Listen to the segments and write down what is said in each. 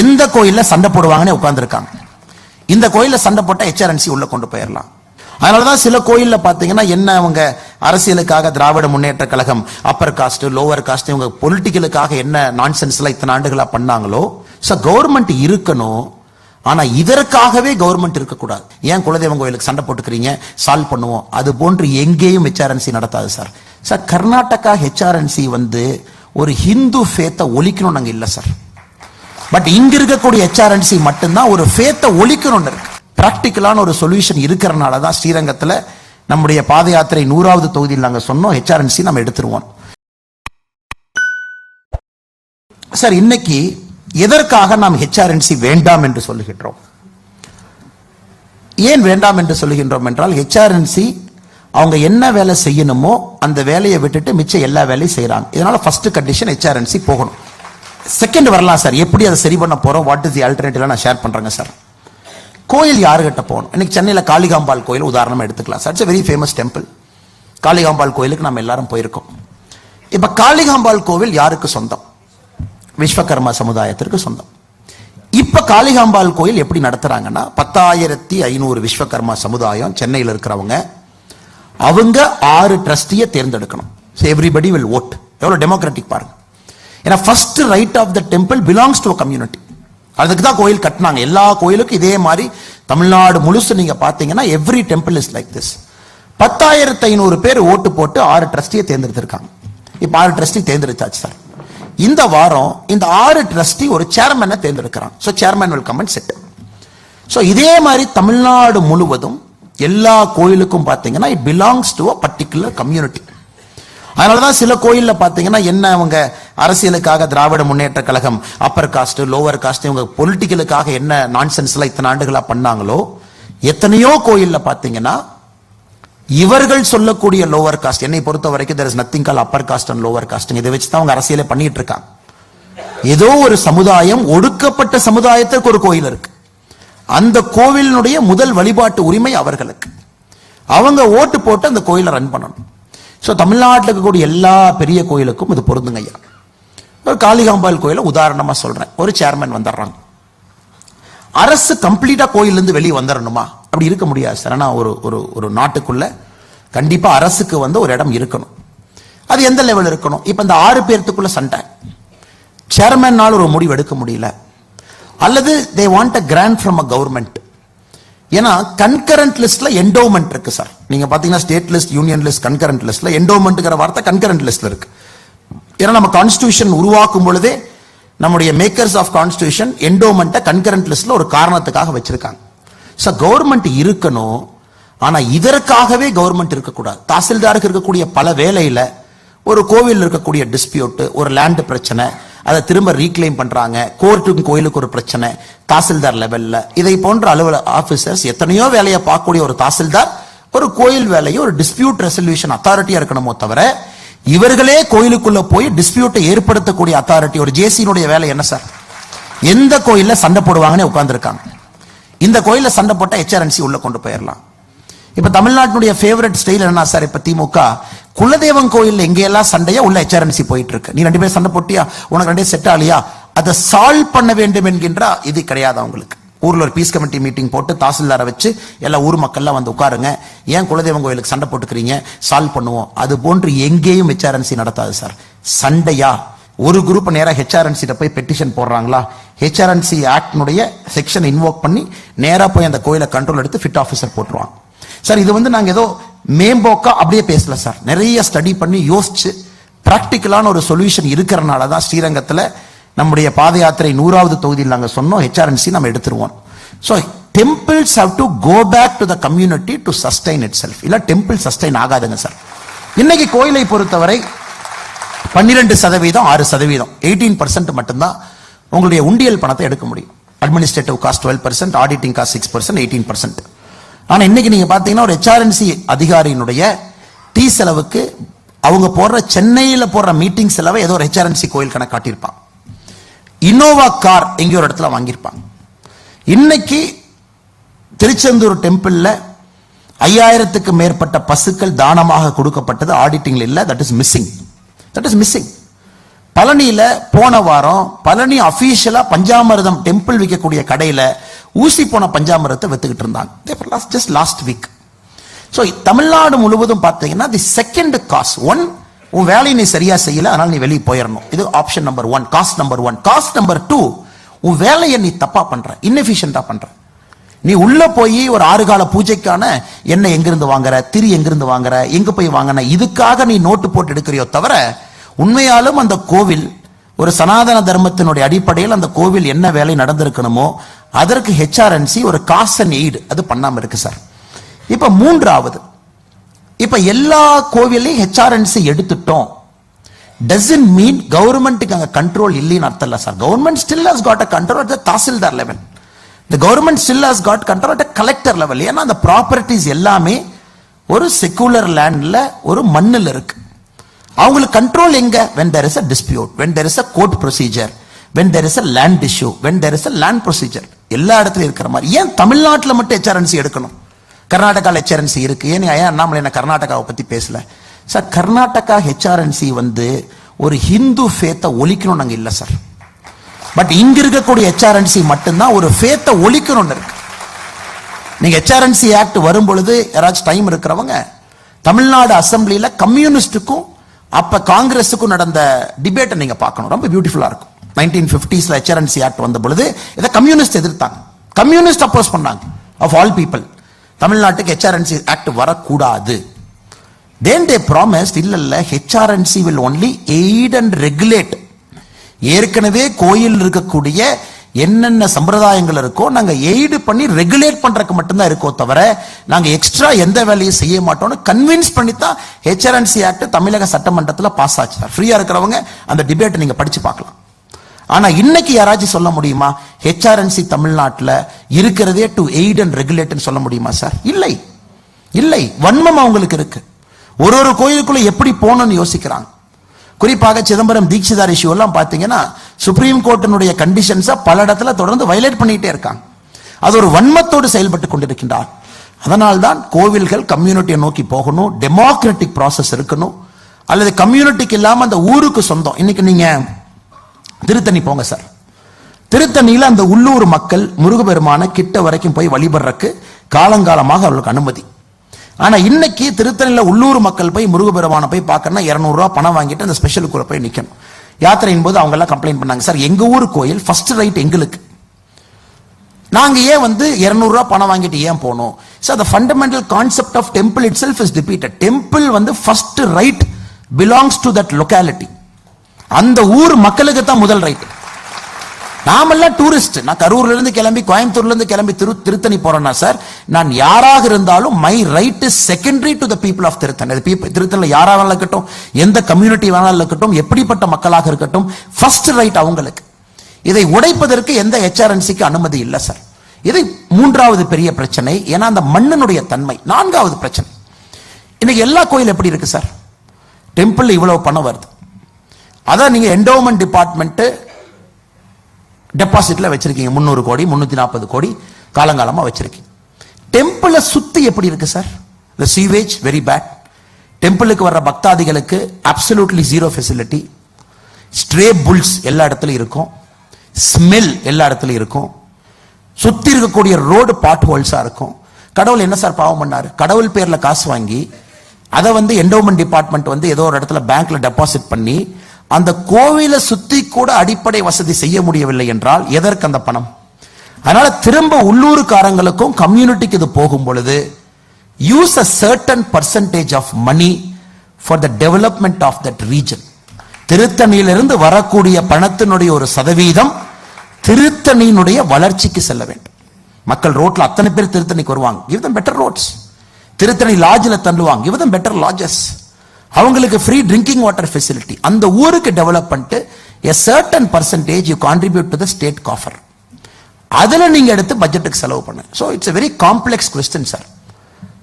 எந்த கோயிலில் சண்டை போடுவாங்கன்னு உட்காந்துருக்காங்க இந்த கோயிலில் சண்டை போட்டால் ஹெச்ஆர்என்சி உள்ளே கொண்டு போயிடலாம் அதனாலதான் சில கோயிலில் பார்த்தீங்கன்னா என்ன அவங்க அரசியலுக்காக Dravida Munnetra Kazhagam upper caste lower caste இவங்க பொலிட்டிக்கலுக்காக என்ன நான்சென்ஸ்லாம் இத்தனை ஆண்டுகளாக பண்ணாங்களோ? ஸோ கவர்மெண்ட் இருக்கணும். ஆனால் இதற்காகவே கவர்மெண்ட் இருக்கக்கூடாது. ஏன் குலதெய்வம் கோயிலுக்கு சண்டை போட்டுக்கிறீங்க? சால்வ் பண்ணுவோம். அது போன்று எங்கேயும் ஹெச்ஆர்என்சி நடத்தாது சார் சார் கர்நாடகா ஹெச்ஆர்என்சி வந்து ஒரு ஹிந்து ஃபேத்தை ஒழிக்கணும் நாங்கள் இல்லை சார் பட் இங்க இருக்கக்கூடிய ஹெச்ஆர்என்சி மட்டும்தான் ஒரு ஃபேத்தை ஒழிக்கணும்னு இருக்கு. ப்ராக்டிக்கலான ஒரு சொல்யூஷன் இருக்கிறனால தான் ஸ்ரீரங்கத்தில் நம்முடைய பாத யாத்திரை நூறாவது தொகுதியில் நாங்கள் சொன்னோம். ஹெச்ஆர்என்சி நம்ம எடுத்துருவோம். சார் இன்னைக்கு எதற்காக நாம் ஹெச்ஆர்என்சி வேண்டாம் என்று சொல்லுகின்றோம்? ஏன் வேண்டாம் என்று சொல்லுகின்றோம் என்றால் ஹெச்ஆர்என்சி அவங்க என்ன வேலை செய்யணுமோ அந்த வேலையை விட்டுட்டு மிச்சம் எல்லா வேலையும் செய்கிறாங்க இதனால் ஃபர்ஸ்ட் கண்டிஷன் ஹெச்ஆர்என்சி போகணும். செகண்ட் வரலாம் சார் எப்படி அதை சரி பண்ண போறோம்? வாட் இஸ் தி ஆல்டர்னேட்டிவ் நான் ஷேர் பண்றேங்க சார் கோயில் யாருகிட்ட போகணும்? இன்னைக்கு சென்னையில் காளிகாம்பாள் கோயில் உதாரணமாக எடுத்துக்கலாம் sir it's very famous temple Kalikambal கோயிலுக்கு நம்ம எல்லாரும் போயிருக்கோம். இப்போ காளிகாம்பாள் கோவில் யாருக்கு சொந்தம்? விஸ்வகர்மா சமுதாயத்திற்கு சொந்தம். இப்போ காளிகாம்பாள் கோயில் எப்படி நடத்துகிறாங்கன்னா பத்தாயிரத்தி ஐநூறு விஸ்வகர்மா சமுதாயம் சென்னையில் இருக்கிறவங்க அவங்க ஆறு ட்ரஸ்டியை தேர்ந்தெடுக்கணும். எவ்ரிபடி வில் ஓட் எவ்வளோ டெமோக்ராட்டிக் பாருங்க. ஏன்னா first right of the temple belongs to community அதுக்கு தான் கோயில் கட்டினாங்க. எல்லா கோயிலுக்கும் இதே மாதிரி தமிழ்நாடு முழுசு நீங்க பாத்தீங்கன்னா every temple is like this பத்தாயிரத்து ஐநூறு பேர் ஓட்டு போட்டு ஆறு ட்ரஸ்டியை தேர்ந்தெடுத்திருக்காங்க. இப்போ ஆறு ட்ரஸ்டி தேர்ந்தெடுத்தாச்சு சார் இந்த வாரம் இந்த ஆறு ட்ரஸ்டி ஒரு சேர்மனை தேர்ந்தெடுக்கிறான். So chairman will comment set so இதே மாதிரி தமிழ்நாடு முழுவதும் எல்லா கோயிலுக்கும் பார்த்தீங்கன்னா it belongs to a particular community அதனால தான் சில கோயில்ல பார்த்தீங்கன்னா என்ன அவங்க அரசியலுக்காக Dravida Munnetra Kazhagam upper caste lower caste இவங்க பொலிட்டிக்கலுக்காக என்ன நான்சென்ஸ்ல இத்தனை ஆண்டுகளா பண்ணாங்களோ எத்தனையோ கோயில்ல பார்த்தீங்கன்னா இவர்கள் சொல்லக்கூடிய லோவர் காஸ்ட் என்னை பொறுத்த வரைக்கும் there is nothing call upper caste and lower caste இதை வச்சு தான் அவங்க அரசியலே பண்ணிட்டு இருக்காங்க. ஏதோ ஒரு சமுதாயம் ஒடுக்கப்பட்ட சமுதாயத்திற்கு ஒரு கோயில் இருக்கு. அந்த கோவிலினுடைய முதல் வழிபாட்டு உரிமை அவர்களுக்கு. அவங்க ஓட்டு போட்டு அந்த கோயிலை ரன் பண்ணணும். ஸோ தமிழ்நாட்டில் இருக்கக்கூடிய எல்லா பெரிய கோயிலுக்கும் இது பொருந்துங்க ஐயா. ஒரு காளிகாம்பாள் கோயிலை உதாரணமாக சொல்கிறேன் ஒரு சேர்மன் வந்துடுறாங்க. அரசு கம்ப்ளீட்டாக கோயிலேருந்து வெளியே வந்துடணுமா? அப்படி இருக்க முடியாது சார். ஆனால் ஒரு ஒரு ஒரு நாட்டுக்குள்ளே கண்டிப்பாக அரசுக்கு வந்து ஒரு இடம் இருக்கணும். அது எந்த லெவல் இருக்கணும்? இப்போ இந்த ஆறு பேர்த்துக்குள்ள சண்டை. சேர்மன்னால் ஒரு முடிவு எடுக்க முடியல. அல்லது they want a grant from a government ஏன்னா கன்கரண்ட் லிஸ்ட்ல என்டோமெண்ட் இருக்கு சார் நீங்க பாத்தீங்கன்னா state list union list concurrent லிஸ்ட்ல என்டோமெண்ட்ங்கிற வார்த்தை கன்கரண்ட் லிஸ்ட்ல இருக்கு. ஏன்னா நம்ம கான்ஸ்டியூஷன் உருவாக்கும் பொழுதே நம்முடைய மேக்கர்ஸ் ஆஃப் கான்ஸ்டியூஷன் என்டோமெண்ட்டை கன்கரண்ட் லிஸ்ட்ல ஒரு காரணத்துக்காக வச்சிருக்காங்க. ஸோ கவர்மெண்ட் இருக்கணும் ஆனா இதற்காகவே கவர்மெண்ட் இருக்கக்கூடாது. தாசில்தாருக்கு இருக்கக்கூடிய பல வேலையில ஒரு கோவில் இருக்கக்கூடிய டிஸ்பியூட் ஒரு லேண்ட் பிரச்சனை அதை திரும்ப ரீக்ளைம் பண்றாங்க. கோர்ட்டுக்கும் கோயிலுக்கு ஒரு பிரச்சனை. தாசில்தார் லெவல்ல இதை போன்ற அலுவலக ஆபீசர்ஸ் எத்தனையோ வேலையை பார்க்கக்கூடிய ஒரு தாசில்தார் ஒரு கோயில் வேலையை ஒரு டிஸ்பியூட் ரெசல்யூஷன் அத்தாரிட்டியா இருக்கணுமோ தவிர இவர்களே கோயிலுக்குள்ள போய் டிஸ்பியூட்டை ஏற்படுத்தக்கூடிய அத்தாரிட்டி ஒரு ஜேசியினுடைய வேலை என்ன சார்? எந்த கோயில்ல சண்டை போடுவாங்கன்னு உட்கார்ந்துருக்காங்க. இந்த கோயில்ல சண்டை போட்டா ஹெச்ஆர்என்சி உள்ள கொண்டு போயிடலாம் இப்ப தமிழ்நாட்டினுடைய ஃபேவரட் ஸ்டைல் என்ன சார்? இப்ப திமுக. குலதெய்வம் கோயில் எங்கெல்லாம் சண்டையா உள்ள ஹெச்ஆர்என்சி போயிட்டு இருக்கு நீ ரெண்டு பேரும் சண்டை போட்டியா? உனக்கு ரெண்டே செட் ஆலியா அதை சால்வ் பண்ண வேண்டும் என்கின்ற இது கிடையாது அவங்களுக்கு. ஊர்ல ஒரு பீஸ் கமிட்டி மீட்டிங் போட்டு தாசில்தாரை வச்சு எல்லா ஊர் மக்கள்லாம் வந்து உட்காருங்க. ஏன் குலதெய்வம் கோயிலுக்கு சண்டை போட்டுக்கிறீங்க? சால்வ் பண்ணுவோம். அது போன்று எங்கேயும் ஹெச்ஆர்என்சி நடத்தாது சார். சண்டையா? ஒரு குரூப் நேரா ஹெச்ஆர்என்சி போய் பெட்டிஷன் போடுறாங்களா? ஹெச்ஆர்என்சி ஆக்டினுடைய செக்ஷன் இன்வோக் பண்ணி நேரா போய் அந்த கோயிலை கண்ட்ரோல் எடுத்து ஃபிட் ஆஃபீஸர் போட்டுருவாங்க. சார் இது வந்து நாங்கள் ஏதோ மேம்போக்கா அப்படியே பேசல சார் நிறைய ஸ்டடி பண்ணி யோசிச்சு ப்ராக்டிக்கலான ஒரு சொல்யூஷன் இருக்கிறனால தான் ஸ்ரீரங்கத்தில் நம்முடைய பாத யாத்திரை நூறாவது தொகுதியில் நாங்கள் சொன்னோம். ஹெச்ஆர்என்சி நம்ம எடுத்துருவோம். So temples have to go back to the community to sustain itself இல்லை டெம்பிள் சஸ்டைன் ஆகாதுங்க சார் இன்னைக்கு கோயிலை பொறுத்தவரை பன்னிரெண்டு சதவீதம் ஆறு சதவீதம் எயிட்டீன் பர்சன்ட் மட்டும்தான் உங்களுடைய உண்டியல் பணத்தை எடுக்க முடியும். Administrative cost twelve percent auditing cost six percent eighteen percent ஆனா இன்னைக்கு நீங்க பார்த்தீங்கன்னா ஒரு ஹெச்ஆர்என்சி அதிகாரியினுடைய டீ செலவுக்கு அவங்க போடுற சென்னையில் போடுற மீட்டிங் செலவை ஏதோ ஒரு ஹெச்ஆர்என்சி கோயில் கணக்கு காட்டியிருப்பான். இனோவா கார் எங்கேயோ ஒரு இடத்துல வாங்கியிருப்பாங்க. இன்னைக்கு திருச்செந்தூர் டெம்பிள்ல ஐயாயிரத்துக்கு மேற்பட்ட பசுக்கள் தானமாக கொடுக்கப்பட்டது. ஆடிட்டிங்ல இல்லை. That is missing that is missing பழனியில போன வாரம் பழனி அஃபீஷியலாக பஞ்சாமிர்தம் டெம்பிள் விற்கக்கூடிய கடையில ஊசி போன பஞ்சாமிரத்தை வித்துக்கிட்டு இருந்தாங்க. Just last week so Tamil Nadu முழுவதும் பார்த்தீங்கன்னா தி செகண்ட் காஸ் ஒன் உன் வேலையை நீ சரியா செய்யல அதனால நீ வெளியே போயிடணும் இது option number one caste number one caste number two உன் வேலையை நீ தப்பா பண்ற inefficient-ஆ பண்ற. நீ உள்ள போய் ஒரு ஆறு கால பூஜைக்கான எண்ணெய் எங்கிருந்து வாங்குற திரி எங்கிருந்து வாங்குற எங்க போய் வாங்கின இதுக்காக நீ நோட்டு போட்டு எடுக்கிறியோ தவிர உண்மையாலும் அந்த கோவில் ஒரு சனாதன தர்மத்தினுடைய அடிப்படையில் அந்த கோவில் என்ன வேலை நடந்திருக்கணுமோ அதற்கு ஹெச்ஆர்என்சி ஒரு காசு அண்ட் எய்டு அது பண்ணாமல் இருக்கு சார் இப்போ மூன்றாவது இப்போ எல்லா கோவிலையும் ஹெச்ஆர்என்சி எடுத்துட்டோம். டசன்ட் மீன் கவர்மெண்ட்டுக்கு அங்கே கண்ட்ரோல் இல்லைன்னு அர்த்தம் இல்லை sir government still has got a control at the tahsildar level the government still has got control at collector level ஏன்னா அந்த ப்ராப்பர்ட்டிஸ் எல்லாமே ஒரு செக்குலர் லேண்டில் ஒரு மண்ணில் இருக்குது அவங்களுக்கு கண்ட்ரோல் எங்க? When there is a dispute when there is a court procedure when there is a land issue when there is a land procedure எல்லா இடத்துலையும் இருக்கிற மாதிரி. ஏன் தமிழ்நாட்டில் மட்டும் ஹெச்ஆர்என்சி எடுக்கணும்? கர்நாடகாவில் ஹெச்ஆர்என்சி இருக்கு. ஏன் ஏன் அண்ணாமலை என்ன கர்நாடகாவை பற்றி பேசல? சார் கர்நாடகா ஹெச்ஆர்என்சி வந்து ஒரு ஹிந்து ஃபேத்தை ஒழிக்கணும் நாங்கள் இல்லை சார். பட் இங்க இருக்கக்கூடிய ஹெச்ஆர்என்சி மட்டும்தான் ஒரு ஃபேத்தை ஒழிக்கணும்னு இருக்கு. நீங்க ஹெச்ஆர்என்சி ஆக்ட் வரும் பொழுது யாராச்சும் டைம் இருக்கிறவங்க தமிழ்நாடு அசெம்பிளியில கம்யூனிஸ்டுக்கும் அப்ப காங்கிரஸுக்கும் நடந்த டிபேட்டை நீங்க பார்க்கணும். ரொம்ப பியூட்டிஃபுல்லா இருக்கும். நைன்டீன் பிப்டிஸ்ல எச்ஆர்என்சி ஆக்ட் வந்த பொழுது இதை கம்யூனிஸ்ட் எதிர்த்தாங்க. கம்யூனிஸ்ட் அப்போஸ் பண்ணாங்க. ஆஃப் ஆல் பீப்புள் தமிழ்நாட்டுக்கு ஹெச்ஆர்என்சி ஆக்ட் வரக்கூடாது. தேன் தே promised இல்ல இல்ல HRNC will only aid and regulate ஏற்கனவே கோயில் இருக்கக்கூடிய என்னென்ன சம்பிரதாயங்கள் இருக்கோ நாங்கள் எய்டு பண்ணி ரெகுலேட் பண்ணுறக்கு மட்டும்தான் இருக்கோ தவிர நாங்கள் எக்ஸ்ட்ரா எந்த வேலையும் செய்ய மாட்டோம்னு கன்வின்ஸ் பண்ணி தான் ஹெச்ஆர்என்சி ஆக்ட் தமிழக சட்டமன்றத்தில் பாஸ் ஆச்சு. ஃப்ரீயாக இருக்கிறவங்க அந்த டிபேட்டை நீங்கள் படித்து பார்க்கலாம். ஆனால் இன்னைக்கு யாராச்சும் சொல்ல முடியுமா? ஹெச்ஆர்என்சி தமிழ்நாட்டில் இருக்கிறதே டு எய்ட் அண்ட் ரெகுலேட்னு சொல்ல முடியுமா சார் இல்லை. இல்லை. வன்மம் அவங்களுக்கு இருக்கு. ஒரு ஒரு கோயிலுக்குள்ள எப்படி போகணும்னு யோசிக்கிறாங்க. குறிப்பாக சிதம்பரம் தீட்சிதார் இஷ்யூ எல்லாம் சுப்ரீம் கோர்ட்டினுடைய கண்டிஷன்ஸை பல இடத்துல தொடர்ந்து வயலேட் பண்ணிட்டே இருக்காங்க. அது ஒரு வன்மத்தோடு செயல்பட்டு கொண்டிருக்கின்றார். அதனால்தான் கோவில்கள் கம்யூனிட்டியை நோக்கி போகணும் டெமோக்ராட்டிக் ப்ராசஸ் இருக்கணும் அல்லது கம்யூனிட்டிக்கு இல்லாமல் அந்த ஊருக்கு சொந்தம். இன்னைக்கு நீங்கள் திருத்தணி போங்க சார் திருத்தணியில் அந்த உள்ளூர் மக்கள் முருகபெருமான கிட்ட வரைக்கும் போய் வழிபடுறக்கு காலங்காலமாக அவர்களுக்கு அனுமதி. ஆனா இன்னைக்கு திருத்தணியில உள்ளூர் மக்கள் போய் முருகபெருமானை போய் பார்க்கணும்னா இரநூறுவா பணம் வாங்கிட்டு அந்த ஸ்பெஷல் கூட போய் நிக்கணும். யாத்திரையின் போது அவங்க எல்லாம் கம்ப்ளைண்ட் பண்ணாங்க. சார் எங்க ஊர் கோயில் ஃபர்ஸ்ட் ரைட் எங்களுக்கு. நாங்க ஏன் வந்து இரநூறுவா பணம் வாங்கிட்டு ஏன் போனோம்? Sir the fundamental concept of temple itself is defeated temple வந்து first right belongs to that locality அந்த ஊர் மக்களுக்கு தான் முதல் ரைட் நாமெல்லாம் டூரிஸ்ட் நான் கரூர்ல இருந்து கிளம்பி கோயம்புத்தூர்ல இருந்து கிளம்பி திரு திருத்தணி போறேன்னா சார் நான் யாராக இருந்தாலும் my right is secondary to the people of Tiruttani அது பீப்புள் திருத்தணில யாராக வேணாலும் இருக்கட்டும் எந்த கம்யூனிட்டி வேணாலும் இருக்கட்டும் எப்படிப்பட்ட மக்களாக இருக்கட்டும் ஃபர்ஸ்ட் ரைட் அவங்களுக்கு. இதை உடைப்பதற்கு எந்த ஹெச்ஆர்என்சிக்கு அனுமதி இல்லை சார். இது மூன்றாவது பெரிய பிரச்சனை. ஏன்னா அந்த மண்ணினுடைய தன்மை. நான்காவது பிரச்சனை. இன்னைக்கு எல்லா கோயில் எப்படி இருக்கு சார்? டெம்பிள் இவ்வளவு பணம் வருது. அதான் நீங்க என்டோமெண்ட் டிபார்ட்மெண்ட்டு டெபாசிட்ல வச்சிருக்கீங்க. முந்நூறு கோடி முந்நூற்றி நாற்பது கோடி காலங்காலமா வச்சிருக்கீங்க. டெம்பிளை சுத்தி எப்படி இருக்கு sir the sewage very bad டெம்பிளுக்கு வர்ற பக்தாதிகளுக்கு absolutely zero facility stray bulls எல்லா இடத்துலையும் இருக்கும். ஸ்மெல் எல்லா இடத்துலையும் இருக்கும். சுத்தி இருக்கக்கூடிய ரோடு பாட் ஹோல்ஸா இருக்கும். கடவுள் என்ன சார் பாவம் பண்ணார்? கடவுள் பேர்ல காசு வாங்கி அதை வந்து என்டோமெண்ட் டிபார்ட்மெண்ட் வந்து ஏதோ ஒரு இடத்துல பேங்க்ல டெபாசிட் பண்ணி அந்த கோவிலை சுத்தி கூட அடிப்படை வசதி செய்ய முடியவில்லை என்றால் எதற்கு அந்த பணம்? அதனால திரும்ப உள்ளூர்காரங்களுக்கும் கம்யூனிட்டிக்கு இது போகும் பொழுது use a certain percentage of money for the development of that region திருத்தணியிலிருந்து வரக்கூடிய பணத்தினுடைய ஒரு சதவீதம் திருத்தணியினுடைய வளர்ச்சிக்கு செல்ல வேண்டும். மக்கள் ரோட்ல அத்தனை பேர் திருத்தணிக்கு வருவாங்க. Give them better roads Tiruttani லாட்ஜில் தள்ளுவாங்க. Give them better lodges. அவங்களுக்கு ஃப்ரீ ட்ரிங்கிங் வாட்டர் ஃபெசிலிட்டி அந்த ஊருக்கு டெவலப் பண்ணிட்டு a certain percentage you contribute to the state coffer. எடுத்து பட்ஜெட்டுக்கு செலவு பண்ணு. So it's very complex question sir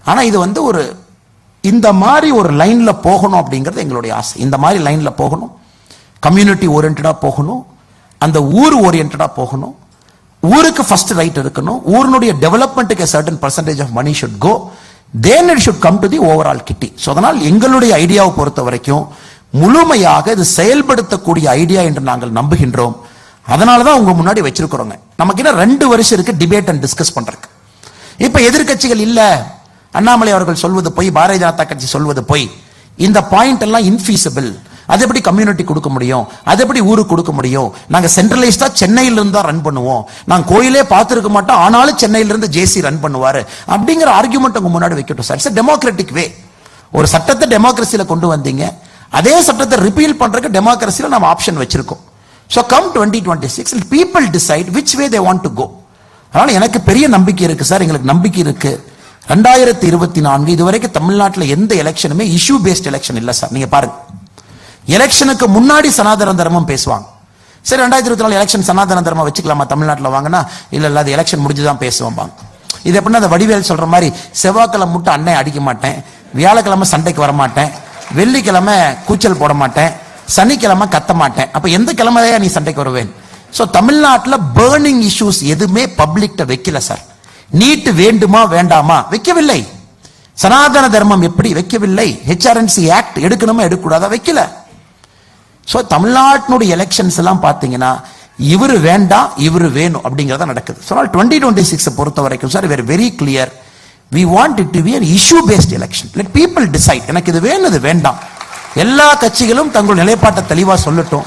ஆனால் இது வந்து ஒரு இந்த மாதிரி ஒரு லைனில் போகணும் அப்படிங்கிறது எங்களுடைய ஆசை. இந்த மாதிரி லைனில் போகணும். கம்யூனிட்டி ஓரியன்டாக போகணும். அந்த ஊர் ஓரியன்டாக போகணும். ஊருக்கு ஃபர்ஸ்ட் ரைட் இருக்கணும். ஊரினுடைய டெவலப்மெண்ட்டுக்கு certain percentage of money should go then it should come to the overall kitty so அதனால் எங்களுடைய ஐடியாவை பொறுத்த வரைக்கும் முழுமையாக இது செயல்படுத்தக்கூடிய ஐடியா என்று நாங்கள் நம்புகின்றோம். அதனால தான் உங்க முன்னாடி வச்சிருக்கிறோங்க. நமக்கு என்ன ரெண்டு வருஷம் இருக்கு டிபேட் அண்ட் டிஸ்கஸ் பண்றதுக்கு. இப்ப எதிர்கட்சிகள் இல்ல. அண்ணாமலை அவர்கள் சொல்வது போய் பாரதிய ஜனதா கட்சி சொல்வது போய். இந்த பாயிண்ட் எல்லாம் இன்ஃபீஸபிள் அது எப்படி கம்யூனிட்டி கொடுக்க முடியும்? அது எப்படி ஊருக்கு கொடுக்க முடியும்? நாங்க சென்ட்ரலைஸ்டா சென்னையில இருந்து தான் ரன் பண்ணுவோம். நாங்கள் கோயிலே பார்த்துருக்க மாட்டோம் ஆனாலும் சென்னையில இருந்து ஜேசி ரன் பண்ணுவாரு. அப்படிங்கிற ஆர்குமெண்ட் உங்க முன்னாடி வைக்கட்டும் சார் இட்ஸ் டெமோக்ராட்டிக் வே ஒரு சட்டத்தை டெமோக்ரஸில கொண்டு வந்தீங்க. அதே சட்டத்தை ரிப்பீல் பண்றதுக்கு டெமோக்ரஸில நம்ம ஆப்ஷன் வச்சிருக்கோம். So come twenty twenty six people decide which way they want to go அதனால எனக்கு பெரிய நம்பிக்கை இருக்கு சார் எங்களுக்கு நம்பிக்கை இருக்கு. ரெண்டாயிரத்தி இருபத்தி நான்கு இதுவரைக்கும் தமிழ்நாட்டில் எந்த எலெக்ஷனுமே இஷ்யூ பேஸ்ட் எலெக்ஷன் இல்லை சார் நீங்க பாருங்க. எலெக்ஷனுக்கு முன்னாடி சனாதன தர்மம் பேசுவாங்க. சரி ரெண்டாயிரத்தி இருபத்தி நாலு எலெக்ஷன் சனாதன தர்மம் வச்சுக்கலாமா? தமிழ்நாட்டில் வாங்கினா இல்லை இல்லை அது எலெக்ஷன் முடிஞ்சுதான் பேசுவோம் பாங்க இது எப்படின்னா அந்த வடிவேல் சொல்கிற மாதிரி செவ்வாய்க்கிழமை மட்டும் அன்னை அடிக்க மாட்டேன் வியாழக்கிழமை சண்டைக்கு வர மாட்டேன் வெள்ளிக்கிழமை கூச்சல் போட மாட்டேன் சனிக்கிழமை கத்த மாட்டேன். அப்போ எந்த கிழமையா நீ சண்டைக்கு வருவேன்? ஸோ தமிழ்நாட்டில் பேர்னிங் இஷ்யூஸ் எதுவுமே பப்ளிக்ட வைக்கல சார் நீட்டு வேண்டுமா வேண்டாமா? வைக்கவில்லை. சனாதன தர்மம் எப்படி வைக்கவில்லை? ஹெச்ஆர்என்சி ஆக்ட் எடுக்கணுமா எடுக்கக்கூடாதா? வைக்கல. ஸோ தமிழ்நாட்டினுடைய எலெக்ஷன்ஸ் எல்லாம் பார்த்தீங்கன்னா இவர் வேண்டாம் இவர் வேணும் அப்படிங்கிறத நடக்குது. ஸோ டுவெண்ட்டி டுவெண்ட்டி சிக்ஸ் பொறுத்த வரைக்கும் sir where very clear we want it to be an issue based election let people decide எனக்கு இது வேணும் இது வேண்டாம். எல்லா கட்சிகளும் தங்கள் நிலைப்பாட்டை தெளிவாக சொல்லட்டும்.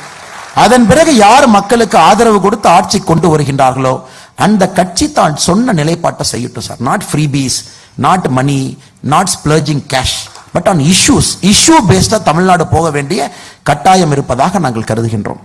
அதன் பிறகு யார் மக்களுக்கு ஆதரவு கொடுத்து ஆட்சி கொண்டு வருகின்றார்களோ அந்த கட்சி தான் சொன்ன நிலைப்பாட்டை செய்யட்டும் sir not freebies not money not splurging cash but on issues issue பேஸ்டா Tamil Nadu போக வேண்டிய கட்டாயம் இருப்பதாக நாங்கள் கருதுகின்றோம்.